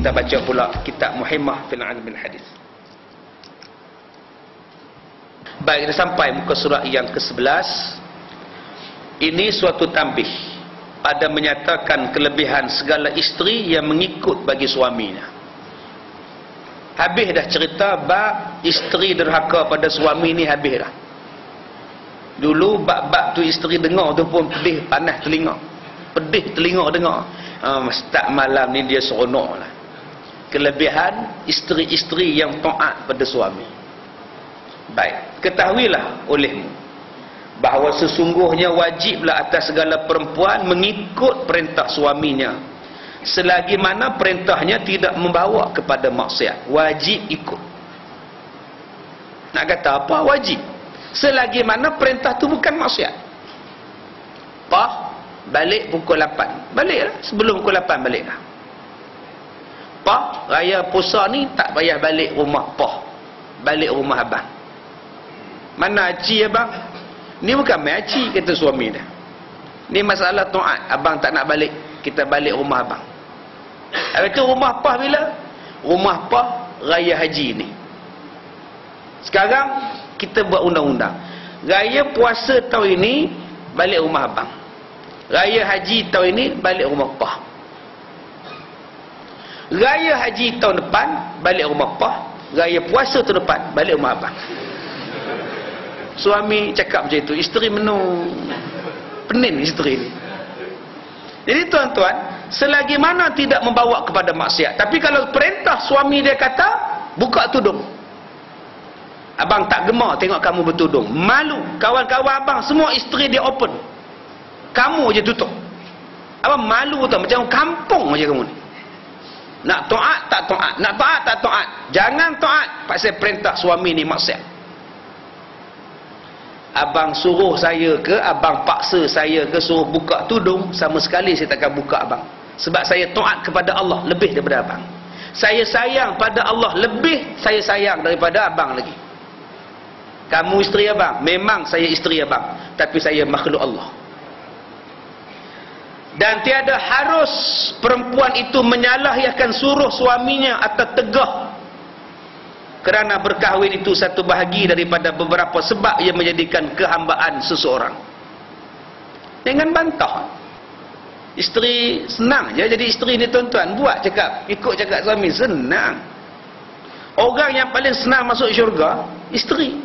kita baca pula kitab Muhimmah fil bil Hadis. Baik, kita sampai muka surat yang ke-11. Ini suatu tambih pada menyatakan kelebihan segala isteri yang mengikut bagi suaminya. Habis dah cerita bab isteri derhaka pada suami ni habis dah. Dulu bab-bab tu isteri dengar tu pun pedih panas telinga. Pedih telinga dengar. Uh, start malam ni dia seronok lah. Kelebihan isteri-isteri yang taat pada suami. Baik, ketahuilah olehmu bahawa sesungguhnya wajiblah atas segala perempuan mengikut perintah suaminya selagi mana perintahnya tidak membawa kepada maksiat. Wajib ikut. Nak kata apa wajib? Selagi mana perintah tu bukan maksiat. Pah balik pukul 8 balik lah sebelum pukul 8 balik lah pah raya puasa ni tak payah balik rumah pah balik rumah abang. Mana aci abang? Ni bukan main aci kata suami dia. Ni masalah taat. Abang tak nak balik. Kita balik rumah abang. Habis tu rumah pah bila? Rumah pah raya haji ni. Sekarang kita buat undang-undang. Raya puasa tahun ini balik rumah abang. Raya haji tahun ini balik rumah pah raya haji tahun depan balik rumah pah. Raya puasa tahun depan balik rumah abang. Suami cakap macam itu isteri menung penin isteri ni. Jadi tuan-tuan selagi mana tidak membawa kepada maksiat tapi kalau perintah suami dia kata buka tudung. Abang tak gemar tengok kamu bertudung. Malu. Kawan-kawan abang semua isteri dia open. Kamu je tutup. Abang malu tu macam kampung macam kamu ni nak taat tak taat. Nak taat tak taat. Jangan taat. Pasal perintah suami ni maksiat. Abang suruh saya ke abang paksa saya ke suruh buka tudung sama sekali saya takkan buka abang. Sebab saya taat kepada Allah lebih daripada abang. Saya sayang pada Allah lebih saya sayang daripada abang lagi. Kamu isteri abang? Memang saya isteri abang. Tapi saya makhluk Allah dan tiada harus perempuan itu menyalah akan suruh suaminya atau tegah kerana berkahwin itu satu bahagi daripada beberapa sebab yang menjadikan kehambaan seseorang. Dengan bantah. Isteri senang je jadi isteri ni tuan-tuan. Buat cakap ikut cakap suami senang. Orang yang paling senang masuk syurga isteri.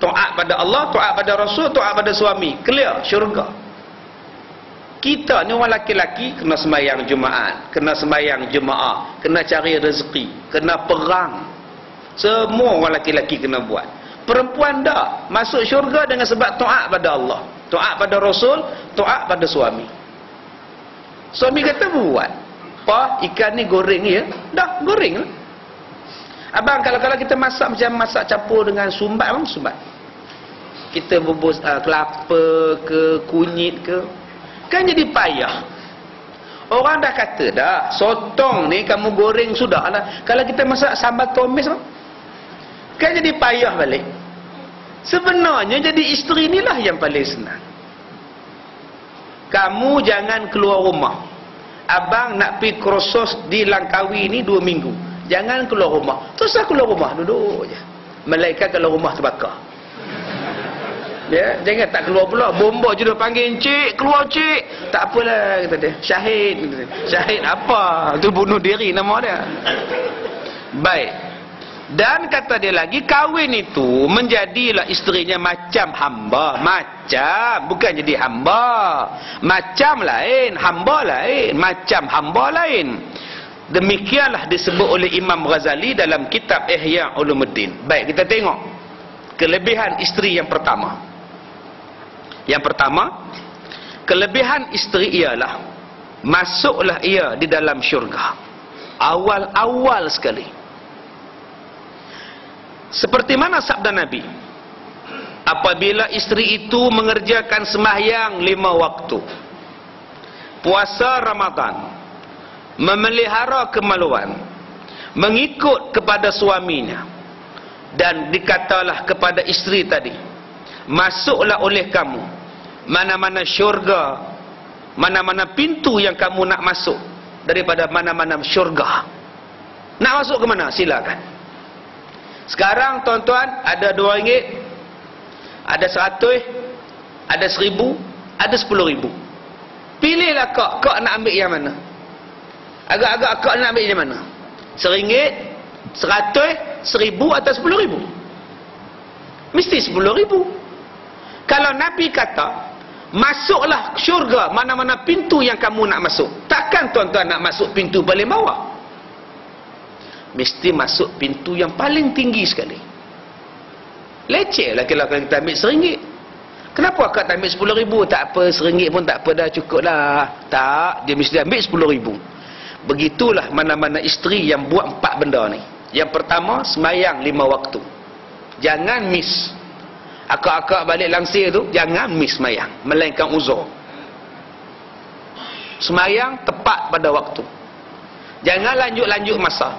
Taat pada Allah, taat pada Rasul, taat pada suami. Clear, syurga. Kita ni orang laki-laki kena sembahyang Jumaat, kena sembahyang Jemaah, kena cari rezeki, kena perang. Semua orang laki-laki kena buat. Perempuan tak masuk syurga dengan sebab taat pada Allah, taat pada Rasul, taat pada suami. Suami kata buat. Pa, ikan ni goreng ya? Dah, goreng lah. Abang kalau kalau kita masak macam masak campur dengan sumbat bang, sumbat. Kita bubus uh, kelapa ke kunyit ke kan jadi payah. Orang dah kata dah, sotong ni kamu goreng sudah lah. Kalau kita masak sambal tomis bang, kan jadi payah balik. Sebenarnya jadi isteri inilah yang paling senang. Kamu jangan keluar rumah. Abang nak pergi krosos di Langkawi ni dua minggu Jangan keluar rumah. Terus keluar rumah, duduk je. Malaikat kalau rumah terbakar. Ya, jangan tak keluar pula. Bomba je dah panggil cik, keluar cik. Tak apalah kata dia. Syahid kata dia. Syahid apa? Tu bunuh diri nama dia. Baik. Dan kata dia lagi kahwin itu menjadilah isterinya macam hamba, macam bukan jadi hamba. Macam lain, hamba lain, macam hamba lain. Demikianlah disebut oleh Imam Ghazali dalam kitab Ihya Ulumuddin. Baik, kita tengok kelebihan isteri yang pertama. Yang pertama, kelebihan isteri ialah masuklah ia di dalam syurga. Awal-awal sekali. Seperti mana sabda Nabi? Apabila isteri itu mengerjakan sembahyang lima waktu. Puasa Ramadan memelihara kemaluan mengikut kepada suaminya dan dikatalah kepada isteri tadi masuklah oleh kamu mana-mana syurga mana-mana pintu yang kamu nak masuk daripada mana-mana syurga. Nak masuk ke mana? Silakan. Sekarang tuan-tuan ada dua ringgit, ada seratus, ada seribu, ada sepuluh ribu. Pilihlah kak, kak nak ambil yang mana? Agak-agak kak nak ambil yang mana? Seringgit, seratus, seribu atau sepuluh ribu? Mesti sepuluh ribu. Kalau Nabi kata, masuklah syurga mana-mana pintu yang kamu nak masuk. Takkan tuan-tuan nak masuk pintu paling bawah. Mesti masuk pintu yang paling tinggi sekali. Leceh lah kalau kita ambil seringgit. Kenapa akak tak ambil sepuluh ribu? Tak apa seringgit pun tak apa dah cukup lah tak dia mesti ambil sepuluh ribu. Begitulah mana-mana isteri yang buat empat benda ni. Yang pertama semayang lima waktu. Jangan miss akak-akak balik langsir tu jangan miss semayang. Melainkan uzur. Semayang tepat pada waktu. Jangan lanjut-lanjut masa.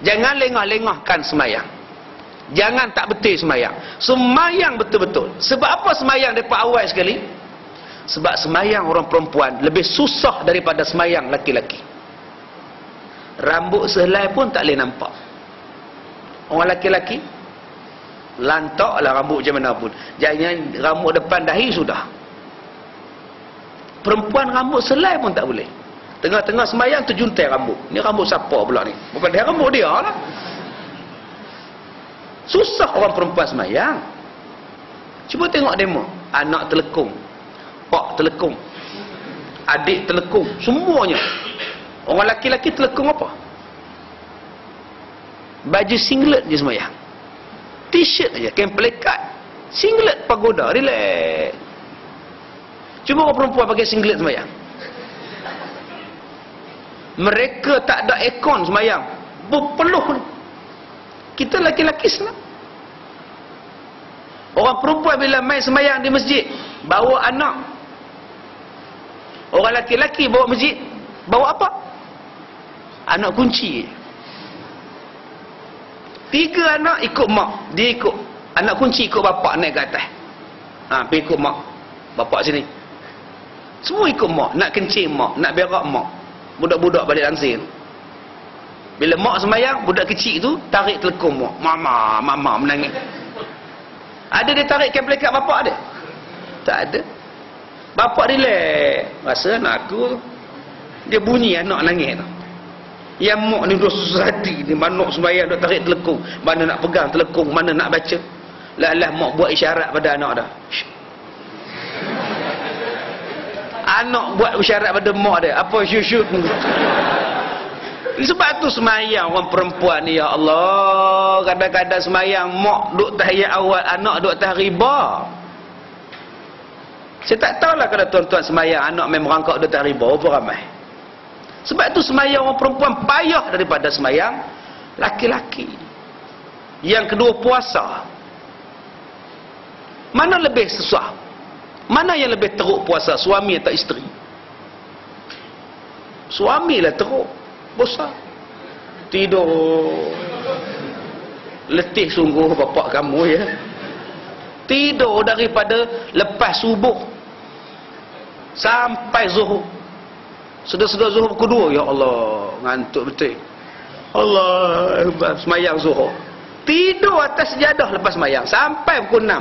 Jangan lengah-lengahkan semayang. Jangan tak betul semayang. Semayang betul-betul. Sebab apa semayang daripada awal sekali? Sebab semayang orang perempuan lebih susah daripada semayang laki-laki rambut sehelai pun tak boleh nampak. Orang laki-laki lantaklah rambut macam mana pun. Jangan rambut depan dahi sudah. Perempuan rambut selai pun tak boleh. Tengah-tengah semayang terjuntai rambut. Ni rambut siapa pula ni? Bukan dia rambut dia lah. Susah orang perempuan semayang. Cuba tengok demo. Anak telekung. Pak telekung. Adik telekung. Semuanya. Orang laki-laki telekung apa? Baju singlet je semayang t-shirt aja kain pelekat. Singlet pagoda relax. Cuba orang perempuan pakai singlet semayang mereka tak ada ekon semayang berpeluh kita laki-laki senang. Orang perempuan bila main semayang di masjid bawa anak. Orang laki-laki bawa masjid bawa apa? Anak kunci Tiga anak ikut mak. Dia ikut. Anak kunci ikut bapak naik ke atas. Ha, pergi ikut mak. Bapak sini. Semua ikut mak. Nak kencing mak. Nak berak mak. Budak-budak balik langsir. Bila mak semayang, budak kecil tu tarik telekung mak. Mama, mama menangis. Ada dia tarik kem pelekat bapak dia? Tak ada. Bapak relax. Rasa anak aku Dia bunyi anak nangis tu. Yang mak ni dah susah hati ni manuk sembahyang dah tarik telekung. Mana nak pegang telekung, mana nak baca. Lah lah mak buat isyarat pada anak dah. Anak buat isyarat pada mak dia. Apa syut-syut Sebab tu semayang orang perempuan ni ya Allah. Kadang-kadang semayang mak duk tahiyat awal, anak duk tah riba. Saya tak tahulah kalau tuan-tuan semayang anak memang rangkak duk tah riba. Apa ramai? Sebab itu semayang orang perempuan payah daripada semayang laki-laki. Yang kedua puasa. Mana lebih susah? Mana yang lebih teruk puasa? Suami atau isteri? Suami lah teruk. Bosan. Tidur. Letih sungguh bapak kamu ya. Tidur daripada lepas subuh. Sampai zuhur. Sudah-sudah zuhur kedua ya Allah ngantuk betul. Allah semayang zuhur. Tidur atas sejadah lepas semayang sampai pukul 6.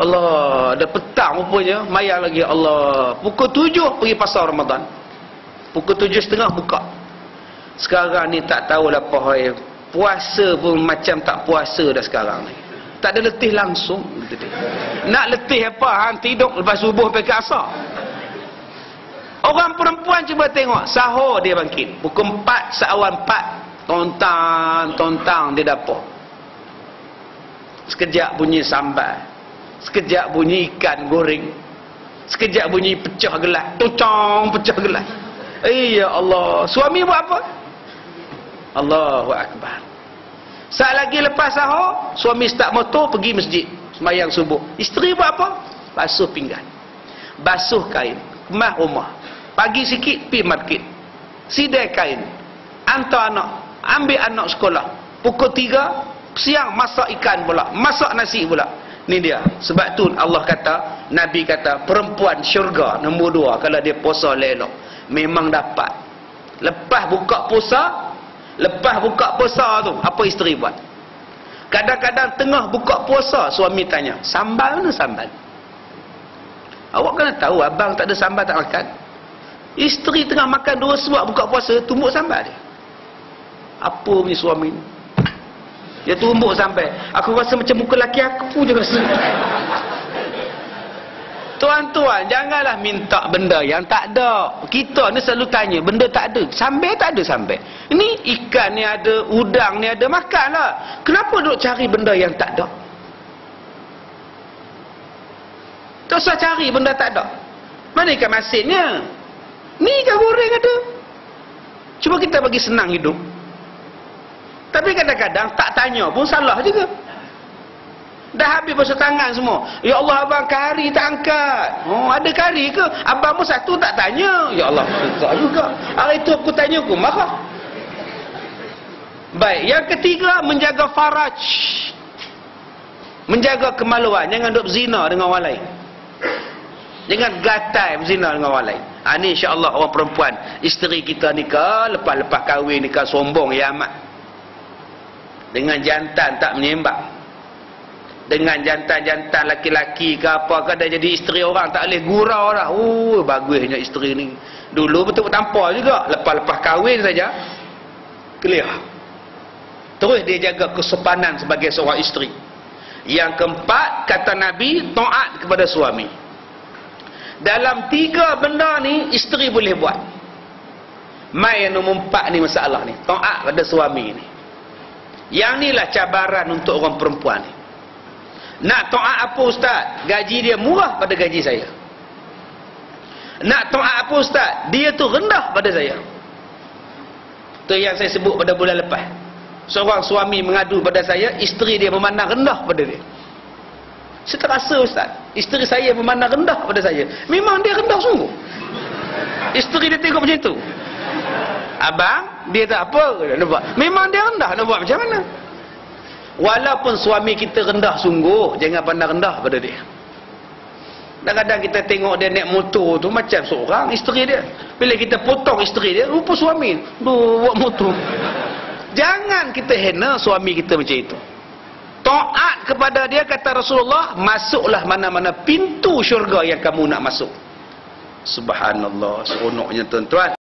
Allah dah petang rupanya mayang lagi Allah. Pukul 7 pergi pasar Ramadan. Pukul 7 setengah buka. Sekarang ni tak tahu lah apa Puasa pun macam tak puasa dah sekarang ni. Tak ada letih langsung. Nak letih apa? Han tidur lepas subuh sampai ke asar. Orang perempuan cuba tengok sahur dia bangkit. Pukul 4 seawan 4 tontang tontang di dapur. Sekejap bunyi sambal. Sekejap bunyi ikan goreng. Sekejap bunyi pecah gelas. Tucong pecah gelas. Eh ya Allah, suami buat apa? Allahu akbar. Saat lagi lepas sahur, suami start motor pergi masjid sembahyang subuh. Isteri buat apa? Basuh pinggan. Basuh kain, kemas rumah pagi sikit pi market. Sidai kain. Hantar anak. Ambil anak sekolah. Pukul 3 siang masak ikan pula. Masak nasi pula. Ni dia. Sebab tu Allah kata Nabi kata perempuan syurga nombor dua kalau dia puasa lelok memang dapat. Lepas buka puasa lepas buka puasa tu apa isteri buat? Kadang-kadang tengah buka puasa suami tanya sambal mana sambal? Awak kena tahu abang tak ada sambal tak makan isteri tengah makan dua suap buka puasa tumbuk sambal dia apa ni suami ni dia tumbuk sampai aku rasa macam muka laki aku je rasa Tuan-tuan, janganlah minta benda yang tak ada. Kita ni selalu tanya, benda tak ada. Sampai tak ada sampai. Ini ikan ni ada, udang ni ada, makanlah. Kenapa duk cari benda yang tak ada? Tak usah cari benda tak ada. Mana ikan masinnya? Ikan goreng ada. Cuba kita bagi senang hidup. Tapi kadang-kadang tak tanya pun salah juga. Dah habis basuh tangan semua. Ya Allah abang kari tak angkat. Oh ada kari ke? Abang pun satu tak tanya. Ya Allah tak juga. Hari itu aku tanya aku marah. Baik, yang ketiga menjaga faraj. Menjaga kemaluan, jangan duk zina dengan orang lain. Jangan gatai berzina dengan orang lain. Ha, ni insya-Allah orang perempuan, isteri kita ni ke lepas-lepas kahwin ni ke sombong ya amat. Dengan jantan tak menyembah. Dengan jantan-jantan laki-laki ke apa ke dah jadi isteri orang tak boleh gurau dah. Oh bagusnya isteri ni. Dulu betul tanpa juga. Lepas-lepas kahwin saja clear. Terus dia jaga kesopanan sebagai seorang isteri. Yang keempat kata Nabi taat kepada suami dalam tiga benda ni isteri boleh buat mai yang nombor empat ni masalah ni taat pada suami ni yang ni lah cabaran untuk orang perempuan ni nak taat apa ustaz? Gaji dia murah pada gaji saya. Nak taat apa ustaz? Dia tu rendah pada saya. Tu yang saya sebut pada bulan lepas. Seorang suami mengadu pada saya, isteri dia memandang rendah pada dia. Saya terasa ustaz, isteri saya memandang rendah pada saya. Memang dia rendah sungguh. Isteri dia tengok macam tu. Abang, dia tak apa nak buat. Memang dia rendah nak buat macam mana? walaupun suami kita rendah sungguh jangan pandang rendah pada dia kadang-kadang kita tengok dia naik motor tu macam seorang isteri dia bila kita potong isteri dia rupa suami tu buat motor jangan kita hina suami kita macam itu taat kepada dia kata Rasulullah masuklah mana-mana pintu syurga yang kamu nak masuk. Subhanallah seronoknya tuan-tuan